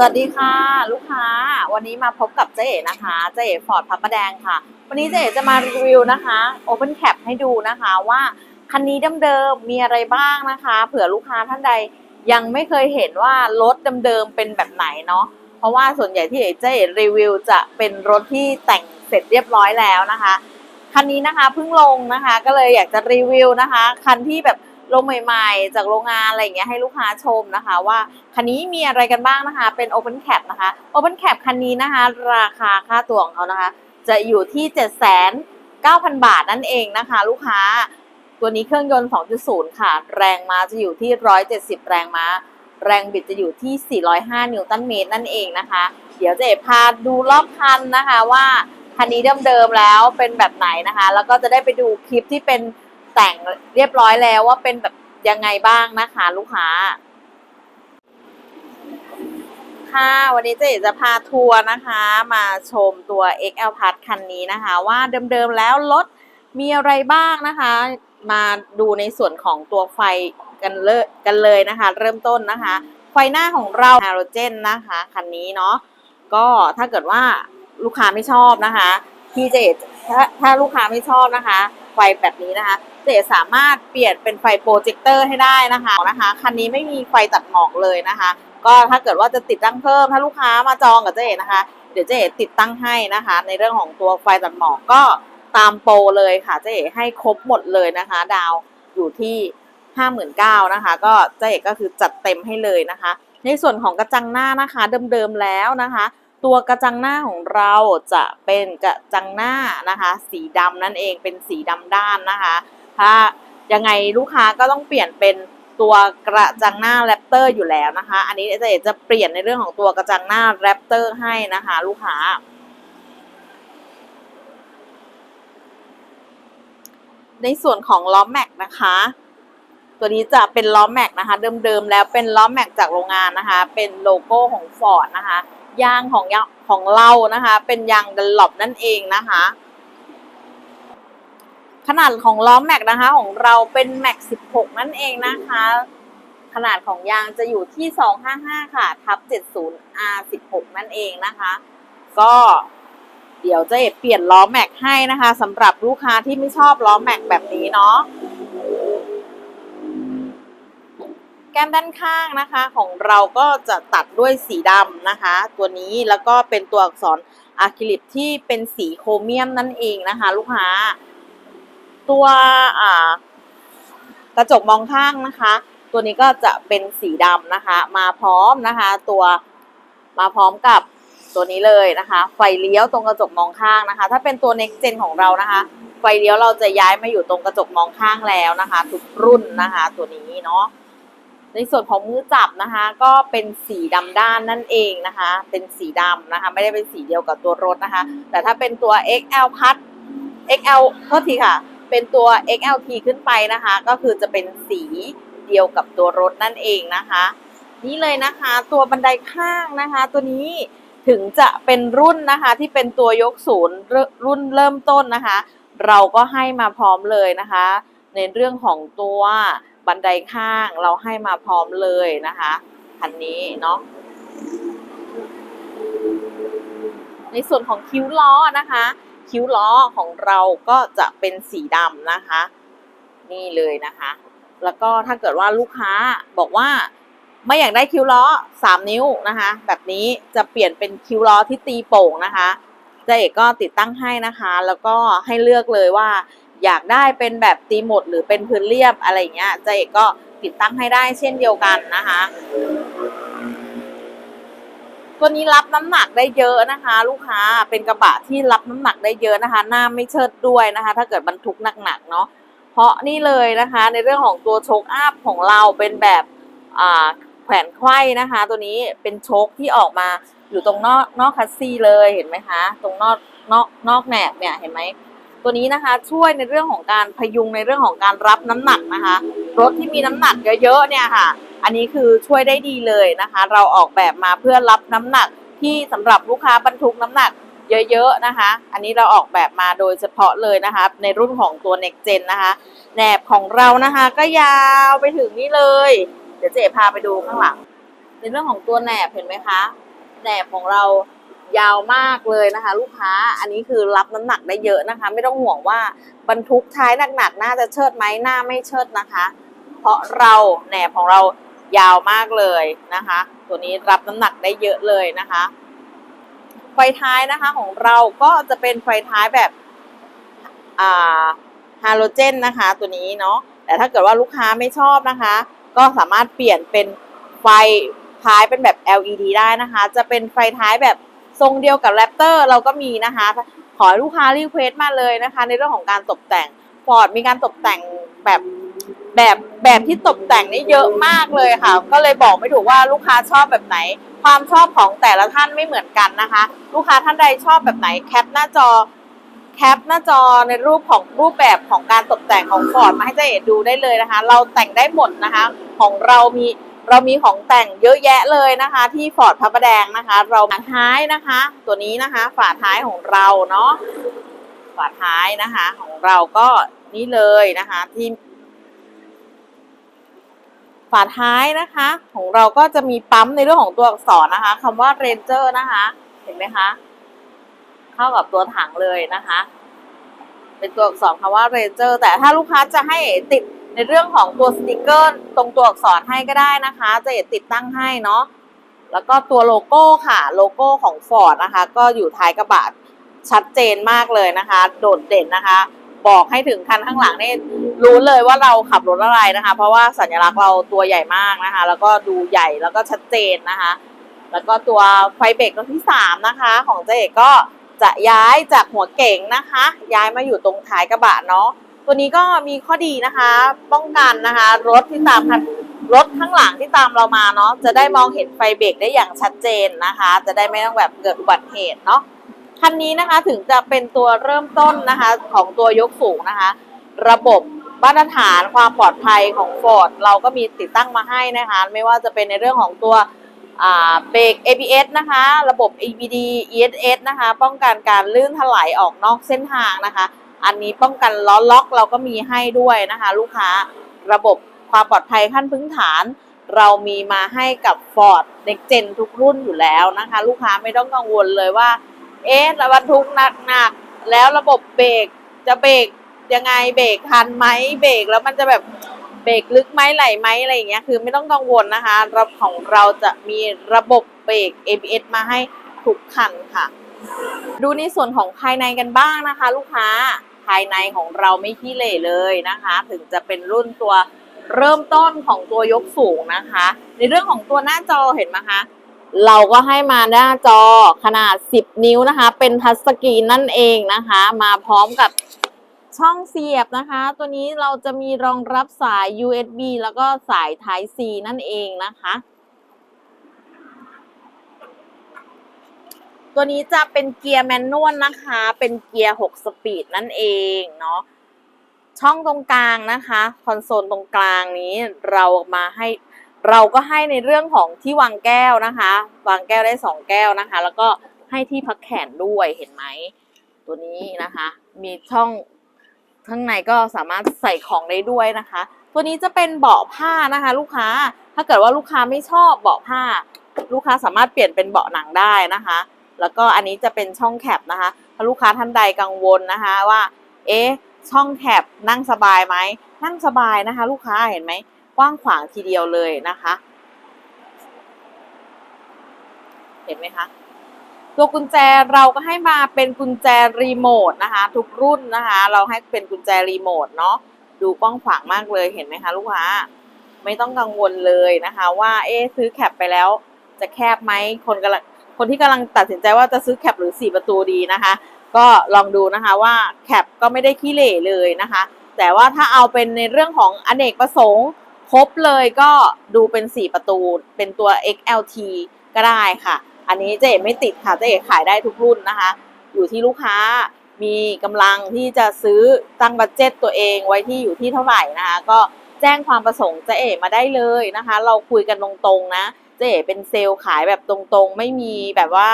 สวัสดีค่ะ ลูกค้า วันนี้มาพบกับเจ๊นะคะเจ๊ฟอร์ดพับประแดงค่ะ วันนี้เจ๊จะมารีวิวนะคะ Open Cap ให้ดูนะคะว่าคันนี้เดิมๆมีอะไรบ้างนะคะ เผื่อลูกค้าท่านใดยังไม่เคยเห็นว่ารถเดิมๆเป็นแบบไหนเนาะเพราะว่าส่วนใหญ่ที่เจ๊รีวิวจะเป็นรถที่แต่งเสร็จเรียบร้อยแล้วนะคะคันนี้นะคะเพิ่งลงนะคะ ก็เลยอยากจะรีวิวนะคะ คันที่แบบ ลงใหม่ๆ จากโรงงานอะไรอย่างเงี้ยให้ลูกค้าชมนะคะ ว่าคันนี้มีอะไรกันบ้างนะคะ เป็น Open Cap นะคะ Open Cap คันนี้นะคะ ราคาค่าตัวของเขานะคะ จะอยู่ที่ 7,9,000 บาทนั่นเองนะคะ ลูกค้าตัวนี้เครื่องยนต์ 2.0 ค่ะ แรงม้าจะอยู่ที่ 170 แรงม้า แรงบิดจะอยู่ที่ 405 นิวตันเมตรนั่นเองนะคะ เดี๋ยวจะเอพาดูรอบคันนะคะว่าคันนี้เดิมๆแล้วเป็นแบบไหนนะคะ แล้วก็จะได้ไปดูคลิปที่เป็น แต่งเรียบร้อยแล้วว่าเป็นแบบยังไงบ้างนะคะ ลูกค้า ค่ะวันนี้เจ๊จะพาทัวร์นะคะ มาชมตัว XL Plus คันนี้นะคะ ว่าเดิมๆแล้วรถมีอะไรบ้างนะคะ มาดูในส่วนของตัวไฟกันเลยกันเลยนะคะ เริ่มต้นนะคะ ไฟหน้าของเราฮาโลเจนนะคะคันนี้เนาะก็ถ้าเกิดว่าลูกค้าไม่ชอบนะคะ พี่เจถ้าถ้าลูกค้าไม่ชอบนะคะ ไฟแบบนี้นะคะ เจสามารถเปลี่ยนเป็นไฟโปรเจคเตอร์ให้ได้นะคะนะคะ คันนี้ไม่มีไฟตัดหมอกเลยนะคะ ก็ถ้าเกิดว่าจะติดตั้งเพิ่ม ถ้าลูกค้ามาจองกับเจ๊นะคะ เดี๋ยวเจ๊ติดตั้งให้นะคะ ในเรื่องของตัวไฟตัดหมอกก็ตามโปรเลยค่ะ เจ๊ให้ครบหมดเลยนะคะ ดาวอยู่ที่ห้าหมื่นเก้านะคะ ก็เจ๊ก็คือจัดเต็มให้เลยนะคะ ในส่วนของกระจังหน้านะคะ เดิมๆแล้วนะคะ ตัวกระจังหน้าของเราจะเป็นกระจังหน้านะคะ สีดำนั่นเองเป็นสีดำด้านนะคะ ถ้ายังไงลูกค้าก็ต้องเปลี่ยนเป็นตัวกระจังหน้าแรปเตอร์อยู่แล้วนะคะ อันนี้เจะจะเปลี่ยนในเรื่องของตัวกระจังหน้าแรปเตอร์ให้นะคะ ลูกค้า ในส่วนของล้อแม็กนะคะ ตัวนี้จะเป็นล้อแม็กนะคะ เดิมๆแล้วเป็นล้อแม็กจากโรงงานนะคะ เป็นโลโก้ของฟอร์ดนะคะ ยางของของเรานะคะ เป็นยางดันหลบนั่นเองนะคะ ขนาดของล้อแม็กนะคะ ของเราเป็นแม็ก 16 นั่นเองนะคะ ขนาดของยางจะอยู่ที่ 255 ค่ะ ทับ 70 R16 นั่นเองนะคะ ก็เดี๋ยวจะเปลี่ยนล้อแม็กให้นะคะสำหรับลูกค้าที่ไม่ชอบล้อแม็กแบบนี้เนาะ แก้มด้านข้างนะคะของเราก็จะตัดด้วยสีดำนะคะ ตัวนี้แล้วก็เป็นตัวอักษรอะคริลิกที่เป็นสีโครเมียมนั่นเองนะคะ ลูกค้า ตัวกระจกมองข้างนะคะ ตัวนี้ก็จะเป็นสีดำนะคะ มาพร้อมนะคะ ตัวมาพร้อมกับตัวนี้เลยนะคะ ไฟเลี้ยวตรงกระจกมองข้างนะคะ ถ้าเป็นตัว next gen ของเรานะคะ ไฟเลี้ยวเราจะย้ายมาอยู่ตรงกระจกมองข้างแล้วนะคะ ทุกรุ่นนะคะ ตัวนี้เนาะ ในส่วนของมือจับนะคะ ก็เป็นสีดำด้านนั่นเองนะคะ เป็นสีดำนะคะ ไม่ได้เป็นสีเดียวกับตัวรถนะคะ แต่ถ้าเป็นตัว XL พัด XL โทษทีค่ะ เป็นตัว XLT ขึ้นไปนะคะ ก็คือจะเป็นสีเดียวกับตัวรถนั่นเองนะคะ นี่เลยนะคะตัวบันไดข้างนะคะ ตัวนี้ถึงจะเป็นรุ่นนะคะที่เป็นตัวยกศูนย์รุ่นเริ่มต้นนะคะ เราก็ให้มาพร้อมเลยนะคะ ในเรื่องของตัว บันไดข้างเราให้มาพร้อมเลยนะคะคันนี้เนาะในส่วนของคิ้วล้อนะคะ คิ้วล้อของเราก็จะเป็นสีดำนะคะ นี่เลยนะคะ แล้วก็ถ้าเกิดว่าลูกค้าบอกว่าไม่อยากได้คิ้วล้อ 3 นิ้วนะคะ แบบนี้จะเปลี่ยนเป็นคิ้วล้อที่ตีโป่งนะคะเจ๊เอกก็ติดตั้งให้นะคะ แล้วก็ให้เลือกเลยว่า อยากได้เป็นแบบตีหมดหรือเป็นพื้นเรียบอะไรเงี้ยเจ๊เอกก็ติดตั้งให้ได้เช่นเดียวกันนะคะ ตัวนี้รับน้ำหนักได้เยอะนะคะ ลูกค้าเป็นกระบะที่รับน้ำหนักได้เยอะนะคะ หน้าไม่เชิดด้วยนะคะ ถ้าเกิดบรรทุกหนักๆเนาะเพราะนี่เลยนะคะ ในเรื่องของตัวโชคอัพของเราเป็นแบบแขวนไขว้นะคะ ตัวนี้เป็นโชคที่ออกมาอยู่ตรงนอกนอกคัสซี่เลยเห็นไหมคะ ตรงนอกนอกนอกแหนบเนี่ยเห็นไหม ตัวนี้นะคะช่วยในเรื่องของการพยุงในเรื่องของการรับน้ำหนักนะคะ รถที่มีน้ำหนักเยอะๆเนี่ยค่ะ อันนี้คือช่วยได้ดีเลยนะคะ เราออกแบบมาเพื่อรับน้ำหนักที่สำหรับลูกค้าบรรทุกน้ำหนักเยอะๆนะคะ อันนี้เราออกแบบมาโดยเฉพาะเลยนะคะ ในรุ่นของตัว Next Gen นะคะแหนบของเรานะคะก็ยาวไปถึงนี่เลย เดี๋ยวเจ๊พาไปดูข้างหลัง ในเรื่องของตัวแหนบเห็นไหมคะแหนบของเรา ยาวมากเลยนะคะ ลูกค้าอันนี้คือรับน้ำหนักได้เยอะนะคะ ไม่ต้องห่วงว่าบรรทุกท้ายหนักๆน่าจะเชิดไหมหน้าไม่เชิดนะคะ เพราะเราแหนบของเรายาวมากเลยนะคะ ตัวนี้รับน้ำหนักได้เยอะเลยนะคะ ไฟท้ายนะคะของเราก็จะเป็นไฟท้ายแบบอ่าฮาโลเจนนะคะ ตัวนี้เนาะแต่ถ้าเกิดว่าลูกค้าไม่ชอบนะคะ ก็สามารถเปลี่ยนเป็นไฟท้ายเป็นแบบ LED ได้นะคะ จะเป็นไฟท้ายแบบ ทรงเดียวกับแรปเตอร์เราก็มีนะคะ ขอให้ลูกค้ารีเควสต์มาเลยนะคะ ในเรื่องของการตกแต่งฟอร์ดมีการตกแต่งแบบแบบแบบที่ตกแต่งนี่เยอะมากเลยค่ะ ก็เลยบอกไม่ถูกว่าลูกค้าชอบแบบไหน ความชอบของแต่ละท่านไม่เหมือนกันนะคะ ลูกค้าท่านใดชอบแบบไหนแคปหน้าจอแคปหน้าจอในรูปของรูปแบบของการตกแต่งของฟอร์ดมาให้เจ๊เอ๋ดูได้เลยนะคะ เราแต่งได้หมดนะคะ ของเรามี เรามีของแต่งเยอะแยะเลยนะคะ ที่ฟอร์ดพระประแดงนะคะ เราฝาท้ายนะคะ ตัวนี้นะคะ ฝาท้ายของเราเนาะฝาท้ายนะคะ ของเราก็นี่เลยนะคะที่ฝาท้ายนะคะ ของเราก็จะมีปั๊มในเรื่องของตัวอักษรนะคะคำว่าเรนเจอร์นะคะ เห็นไหมคะเข้ากับตัวถังเลยนะคะ เป็นตัวอักษรคำว่าเรนเจอร์แต่ถ้าลูกค้าจะให้ติด ในเรื่องของตัวสติกเกอร์ตรงตัวอักษรให้ก็ได้นะคะจะติดตั้งให้เนาะแล้วก็ตัวโลโก้ค่ะโลโก้ของ Ford นะคะก็อยู่ท้ายกระบะชัดเจนมากเลยนะคะ โดดเด่นนะคะ บอกให้ถึงคันข้างหลังนี่รู้เลยว่าเราขับรถอะไรนะคะ เพราะว่าสัญลักษณ์เราตัวใหญ่มากนะคะ แล้วก็ดูใหญ่แล้วก็ชัดเจนนะคะ แล้วก็ตัวไฟเบรกตัวที่สามนะคะ ของเจ๊เอกก็จะย้ายจากหัวเก๋งนะคะ ย้ายมาอยู่ตรงท้ายกระบะเนาะ ตัวนี้ก็มีข้อดีนะคะ ป้องกันนะคะ รถที่ตามคันรถข้างหลังที่ตามเรามาเนาะจะได้มองเห็นไฟเบรกได้อย่างชัดเจนนะคะ จะได้ไม่ต้องแบบเกิดอุบัติเหตุเนาะคันนี้นะคะถึงจะเป็นตัวเริ่มต้นนะคะ ของตัวยกสูงนะคะ ระบบมาตรฐานความปลอดภัยของ Ford เราก็มีติดตั้งมาให้นะคะ ไม่ว่าจะเป็นในเรื่องของตัวเบรก ABS นะคะ ระบบ EBD ESS นะคะ ป้องกันการลื่นถลายออกนอกเส้นทางนะคะ อันนี้ป้องกันล้อล็อกเราก็มีให้ด้วยนะคะ ลูกค้าระบบความปลอดภัยขั้นพื้นฐาน เรามีมาให้กับ Ford Next Gen ทุกรุ่นอยู่แล้วนะคะ ลูกค้าไม่ต้องกังวลเลยว่า เอ๊ะบรรทุกหนักๆแล้วระบบเบรกจะเบรกยังไงเบรกทันไหมเบรกแล้วมันจะแบบเบรกลึกไหมไหลไหมอะไรอย่างเงี้ยคือไม่ต้องกังวลนะคะระบบของเราจะมีระบบเบรก ABS มาให้ทุกคันค่ะ ดูในส่วนของภายในกันบ้างนะคะ ลูกค้า ภายในของเราไม่ขี้เหร่เลยนะคะ ถึงจะเป็นรุ่นตัวเริ่มต้นของตัวยกสูงนะคะ ในเรื่องของตัวหน้าจอเห็นไหมคะเราก็ให้มาหน้าจอขนาด 10 นิ้วนะคะ เป็นทัชสกรีนนั่นเองนะคะ มาพร้อมกับช่องเสียบนะคะ ตัวนี้เราจะมีรองรับสาย USB แล้วก็สาย Type C นั่นเองนะคะ ตัวนี้จะเป็นเกียร์แมนนวลนะคะ เป็นเกียร์ 6 สปีดนั่นเองเนาะช่องตรงกลางนะคะ คอนโซลตรงกลางนี้เรามาให้เราก็ให้ในเรื่องของที่วางแก้วนะคะ วางแก้วได้ 2 แก้วนะคะ แล้วก็ให้ที่พักแขนด้วยเห็นไหมตัวนี้นะคะ มีช่องข้างในก็สามารถใส่ของได้ด้วยนะคะ ตัวนี้จะเป็นเบาะผ้านะคะ ลูกค้าถ้าเกิดว่าลูกค้าไม่ชอบเบาะผ้า ลูกค้าสามารถเปลี่ยนเป็นเบาะหนังได้นะคะ แล้วก็อันนี้จะเป็นช่องแคปนะคะถ้าลูกค้าท่านใดกังวลนะคะว่า เอ๊ะช่องแคปนั่งสบายไหมนั่งสบายนะคะ ลูกค้าเห็นไหมกว้างขวางทีเดียวเลยนะคะ เห็นไหมคะตัวกุญแจเราก็ให้มาเป็นกุญแจรีโมทนะคะ ทุกรุ่นนะคะ เราให้เป็นกุญแจรีโมทเนาะดูกว้างขวางมากเลยเห็นไหมคะ ลูกค้าไม่ต้องกังวลเลยนะคะ ว่าเอ๊ซื้อแคปไปแล้วจะแคบไหมคนกำลัง คนที่กำลังตัดสินใจว่าจะซื้อแคปหรือ 4 ประตูดีนะคะ ก็ลองดูนะคะว่าแคปก็ไม่ได้ขี้เหร่เลยนะคะ แต่ว่าถ้าเอาเป็นในเรื่องของอเนกประสงค์ครบเลยก็ดูเป็น 4 ประตูเป็นตัว XLT ก็ได้ค่ะ อันนี้เจ๊ไม่ติดค่ะเจ๊ขายได้ทุกรุ่นนะคะ อยู่ที่ลูกค้ามีกำลังที่จะซื้อตั้งบัตเจ็ตตัวเองไว้ที่อยู่ที่เท่าไหร่นะคะ ก็แจ้งความประสงค์เจ๊มาได้เลยนะคะ เราคุยกันตรงๆนะ เจ๊เป็นเซลล์ขายแบบตรงๆ ไม่มีแบบว่า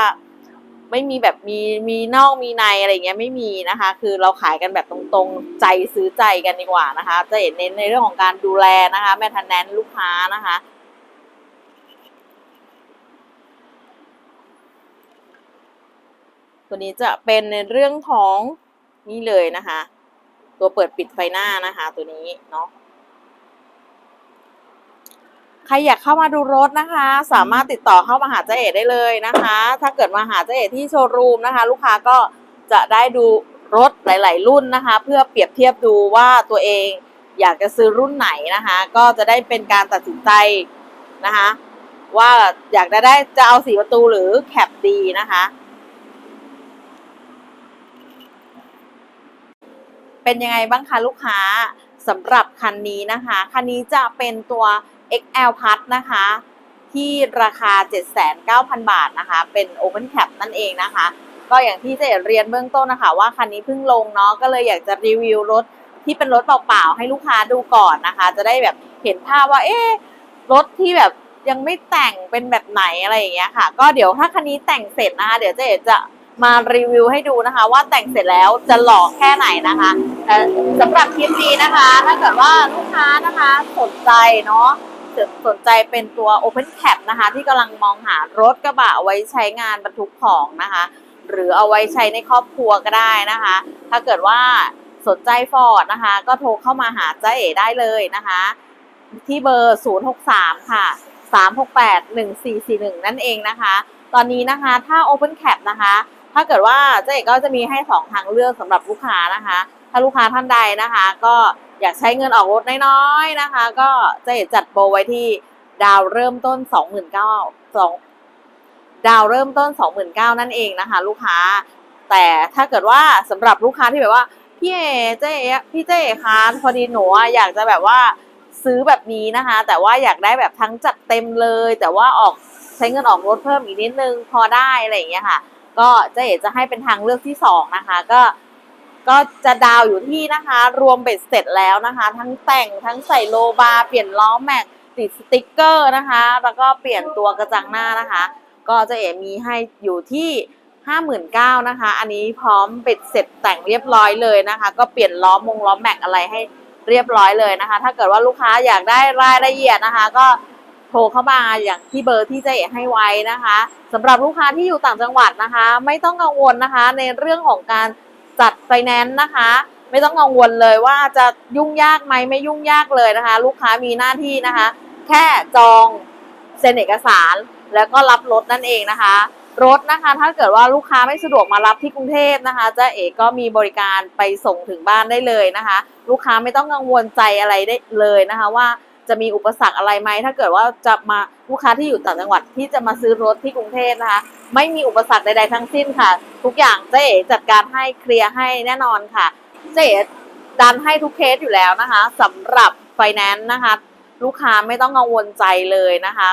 ไม่มีแบบมีมีนอกมีในอะไรเงี้ยไม่มีนะคะ คือเราขายกันแบบตรงๆใจซื้อใจกันดีกว่านะคะเจะเน้นในเรื่องของการดูแลนะคะแมทแนนลูกค้านะคะตัวนี้จะเป็นในเรื่องของนี่เลยนะคะ ตัวเปิดปิดไฟหน้านะคะ ตัวนี้เนาะ ใครอยากเข้ามาดูรถนะคะ สามารถติดต่อเข้ามาหาเจ๊เอ๋ได้เลยนะคะ ถ้าเกิดมาหาเจ๊เอ๋ที่โชว์รูมนะคะ ลูกค้าก็จะได้ดูรถหลาย ๆ รุ่นนะคะ เพื่อเปรียบเทียบดูว่าตัวเองอยากจะซื้อรุ่นไหนนะคะ ก็จะได้เป็นการตัดสินใจนะคะ ว่าอยากจะได้จะเอาสีประตูหรือแคปดีนะคะเป็นยังไงบ้างคะลูกค้าสำหรับคันนี้นะคะ คันนี้จะเป็นตัว XL Plus นะคะ ที่ราคา 79,000 บาทนะคะ เป็น Open Cap นั่นเองนะคะ ก็อย่างที่เจะเรียนเบื้องต้นนะคะ ว่าคันนี้เพิ่งลงเนาะก็เลยอยากจะรีวิวรถที่เป็นรถเปล่าๆให้ลูกค้าดูก่อนนะคะ จะได้แบบเห็นภาพว่าเอ๊ะรถที่แบบยังไม่แต่งเป็นแบบไหนอะไรอย่างเงี้ยค่ะ ก็เดี๋ยวถ้าคันนี้แต่งเสร็จนะคะ เดี๋ยวเจ๊จะมารีวิวให้ดูนะคะ ว่าแต่งเสร็จแล้วจะหล่อแค่ไหนนะคะแต่สำหรับคลิปนี้นะคะ ถ้าเกิดว่าลูกค้านะคะสนใจเนาะ สนใจเป็นตัว Open Cap นะคะ ที่กำลังมองหารถกระบะไว้ใช้งานบรรทุกของนะคะ หรือเอาไว้ใช้ในครอบครัวก็ได้นะคะ ถ้าเกิดว่าสนใจฟอร์ดนะคะ ก็โทรเข้ามาหาจ้าเอ๋ได้เลยนะคะ ที่เบอร์ 063 ค่ะ 368 1441 นั่นเองนะคะ ตอนนี้นะคะถ้า Open Cap นะคะ ถ้าเกิดว่าเจ๊เอกก็จะมีให้ 2 ทางเลือกสำหรับลูกค้านะคะ ถ้าลูกค้าท่านใดนะคะ ก็ อยากใช้เงินออกรถน้อยๆนะคะ ก็เจ๊จัดโปรไว้ที่ดาวเริ่มต้น 29,000 2ดาวเริ่มต้น 29,000นั่นเองนะคะ ลูกค้า แต่ถ้าเกิดว่าสำหรับลูกค้าที่แบบว่าพี่เอเจ๊พี่เจ๊เอ๋คะพอดีหนูอยากจะแบบว่าซื้อแบบนี้นะคะ แต่ว่าอยากได้แบบทั้งจัดเต็มเลย แต่ว่าออกใช้เงินออกรถเพิ่มอีกนิดนึงพอได้อะไรอย่างเงี้ยค่ะ ก็เจ๊จะให้เป็นทางเลือกที่สองนะคะ ก็ ก็จะดาวอยู่ที่นะคะ รวมเบ็ดเสร็จแล้วนะคะ ทั้งแต่งทั้งใส่โลบาเปลี่ยนล้อแม็กติดสติกเกอร์นะคะ แล้วก็เปลี่ยนตัวกระจังหน้านะคะ ก็เจะเอ๋มีให้อยู่ที่59,000นะคะ อันนี้พร้อมเบ็ดเสร็จแต่งเรียบร้อยเลยนะคะ ก็เปลี่ยนล้อมงล้อแม็กอะไรให้เรียบร้อยเลยนะคะ ถ้าเกิดว่าลูกค้าอยากได้รายละเอียดนะคะ ก็โทรเข้ามาอย่างที่เบอร์ที่เจะเอ๋ให้ไว้นะคะสำหรับลูกค้าที่อยู่ต่างจังหวัดนะคะ ไม่ต้องกังวลนะคะ ในเรื่องของการ จัดไฟแนนซ์นะคะ ไม่ต้องกังวลเลยว่าจะยุ่งยากไหมไม่ยุ่งยากเลยนะคะ ลูกค้ามีหน้าที่นะคะ แค่จองเซ็นเอกสารแล้วก็รับรถนั่นเองนะคะ รถนะคะ ถ้าเกิดว่าลูกค้าไม่สะดวกมารับที่กรุงเทพนะคะเจ้าเอกก็มีบริการไปส่งถึงบ้านได้เลยนะคะ ลูกค้าไม่ต้องกังวลใจอะไรได้เลยนะคะว่า จะมีอุปสรรคอะไรไหมถ้าเกิดว่าจะมาลูกค้าที่อยู่ต่างจังหวัดที่จะมาซื้อรถที่กรุงเทพนะคะ ไม่มีอุปสรรคใด ๆ ทั้งสิ้นค่ะ ทุกอย่างเจ๊เอ๋จัดการให้เคลียร์ให้แน่นอนค่ะเจ๊เอ๋ดันให้ทุกเคสอยู่แล้วนะคะสำหรับไฟแนนซ์นะคะ ลูกค้าไม่ต้องกังวลใจเลยนะคะ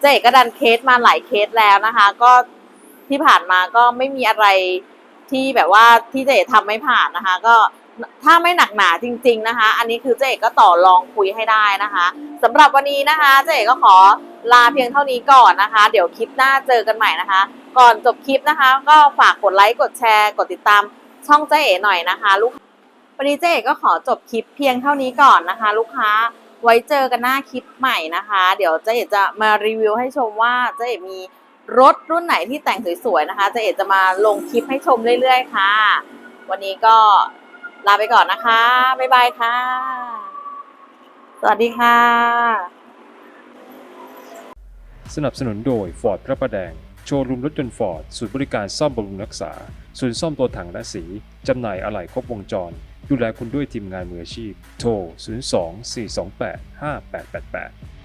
เจ๊เอ๋ก็ดันเคสมาหลายเคสแล้วนะคะ ก็ที่ผ่านมาก็ไม่มีอะไรที่แบบว่าที่เจ๊ทำไม่ผ่านนะคะ ก็ ถ้าไม่หนักหนาจริง ๆนะคะ อันนี้คือเจ๊เอ๋ก็ต่อรองคุยให้ได้นะคะสำหรับวันนี้นะคะเจ๊เอ๋ก็ขอลาเพียงเท่านี้ก่อนนะคะ เดี๋ยวคลิปหน้าเจอกันใหม่นะคะ ก่อนจบคลิปนะคะ ก็ฝากกดไลค์กดแชร์กดติดตามช่องเจ๊เอ๋หน่อยนะคะ ลูกวันนี้เจ๊เอ๋ก็ขอจบคลิปเพียงเท่านี้ก่อนนะคะ ลูกค้าไว้เจอกันหน้าคลิปใหม่นะคะ เดี๋ยวเจ๊เอ๋จะมารีวิวให้ชมว่าเจ๊เอ๋มีรถรุ่นไหนที่แต่งสวยๆนะคะเจ๊เอ๋จะมาลงคลิปให้ชมเรื่อย ๆ ค่ะ วันนี้ก็ ลาไปก่อนนะคะ บ๊ายบายค่ะ สวัสดีค่ะ สนับสนุนโดย Ford พระประแดง โชว์รูมรถยนต์ฟอร์ดศูนย์บริการซ่อมบำรุงรักษา ศูนย์ซ่อมตัวถังและสี จำหน่ายอะไหล่ครบวงจร ดูแลคุณด้วยทีมงานมืออาชีพ โทร 02 428 5888